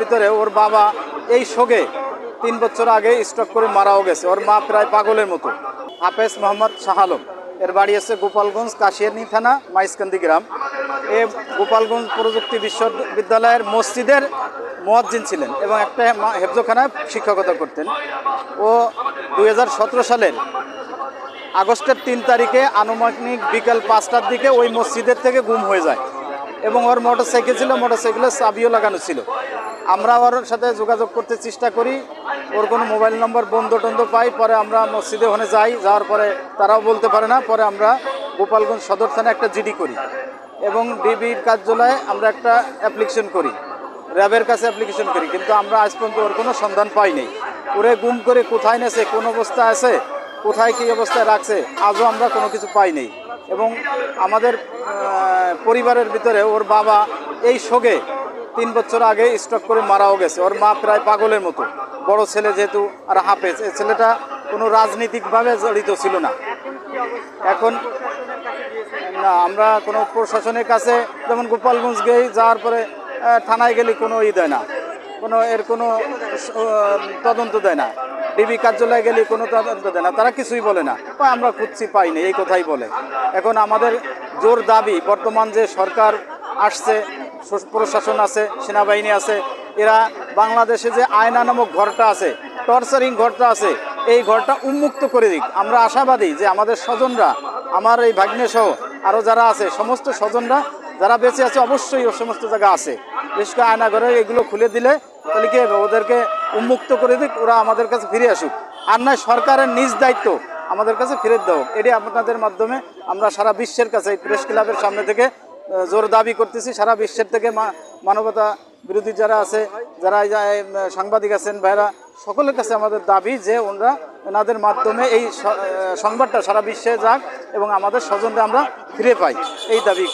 ভিতরে ওর বাবা এই শোকে তিন বছর আগে স্ট্রোক করে মারাও গেছে। ওর মা প্রায় পাগলের মতো। হাফেজ মোহাম্মদ শাহ আলম। এর বাড়ি আছে গোপালগঞ্জ কাশিয়ানি থানা, মাইসকান্দি গ্রাম। এ গোপালগঞ্জ প্রযুক্তি বিশ্ববিদ্যালয়ের মসজিদের মোয়াজ্জিন ছিলেন এবং একটা হেফজোখানায় শিক্ষকতা করতেন। ও দু হাজার সতেরো সালের আগস্টের তিন তারিখে আনুমানিক বিকাল পাঁচটার দিকে ওই মসজিদের থেকে গুম হয়ে যায়। এবং ওর মোটরসাইকেল ছিল, মোটরসাইকেলের চাবিও লাগানো ছিল। আমরা ওর সাথে যোগাযোগ করতে চেষ্টা করি। ওর কোনো মোবাইল নম্বর, বন্ধ টন্ধ পাই, পরে আমরা মসজিদে ওখানে যাই, যাওয়ার পরে তারাও বলতে পারে না, পরে আমরা গোপালগঞ্জ সদর থানায় একটা জিডি করি এবং ডিবির কার্যালয়ে আমরা একটা অ্যাপ্লিকেশন করি, র্যাবের কাছে অ্যাপ্লিকেশন করি, কিন্তু আমরা আজ পর্যন্ত ওর কোনো সন্ধান পাইনি ওরে গুম করে কোথায় নেছে, কোন অবস্থা আছে, কোথায় কী অবস্থায় রাখছে, আজও আমরা কোনো কিছু পাইনি এবং আমাদের পরিবারের ভিতরে ওর বাবা এই শোকে তিন বছর আগে স্ট্রোক করে মারাও গেছে। ওর মা প্রায় পাগলের মতো। বড় ছেলে যেহেতু আর হাফেজ, এই ছেলেটা কোনো রাজনৈতিকভাবে জড়িত ছিল না। এখন না, আমরা কোনো প্রশাসনের কাছে, যেমন গোপালগঞ্জ গেই যাওয়ার পরে থানায় গেলে কোনো ই দেয় না। কোনো এর কোনো তদন্ত দেয় না। ডিবি কার্যালয়ে গেলে কোনো তদন্ত দেয় না। তারা কিছুই বলে না। আমরা খুঁজছি পাইনি এই কথাই বলে। এখন আমাদের জোর দাবি, বর্তমান যে সরকার আসছে প্রশাসন আছে, সেনাবাহিনী আছে, এরা বাংলাদেশে যে আয়না নামক ঘরটা আছে, টর্চারিং ঘরটা আছে, এই ঘরটা উন্মুক্ত করে দিক। আমরা আশাবাদী যে আমাদের স্বজনরা, আমার এই ভাগ্নে সহ আরও যারা আছে, সমস্ত স্বজনরা যারা বেঁচে আছে, অবশ্যই ও সমস্ত জায়গা আছে। বিশেষ করে আয়না ঘরে এগুলো খুলে দিলে তাহলে কি ওদেরকে উন্মুক্ত করে দিক, ওরা আমাদের কাছে ফিরে আসুক। আর নয়, সরকারের নিজ দায়িত্ব আমাদের কাছে ফিরে দেওয়া এটি আপনাদের মাধ্যমে আমরা সারা বিশ্বের কাছে এই প্রেস ক্লাবের সামনে থেকে জোর দাবি করতেছি সারা বিশ্বের থেকে মানবতা বিরোধী যারা আছে, যারা সাংবাদিক আছেন ভাইরা সকলের কাছে আমাদের দাবি যে ওনারা ওনাদের মাধ্যমে এই সংবাদটা সারা বিশ্বে যাক এবং আমাদের স্বজনরা আমরা ফিরে পাই এই দাবি।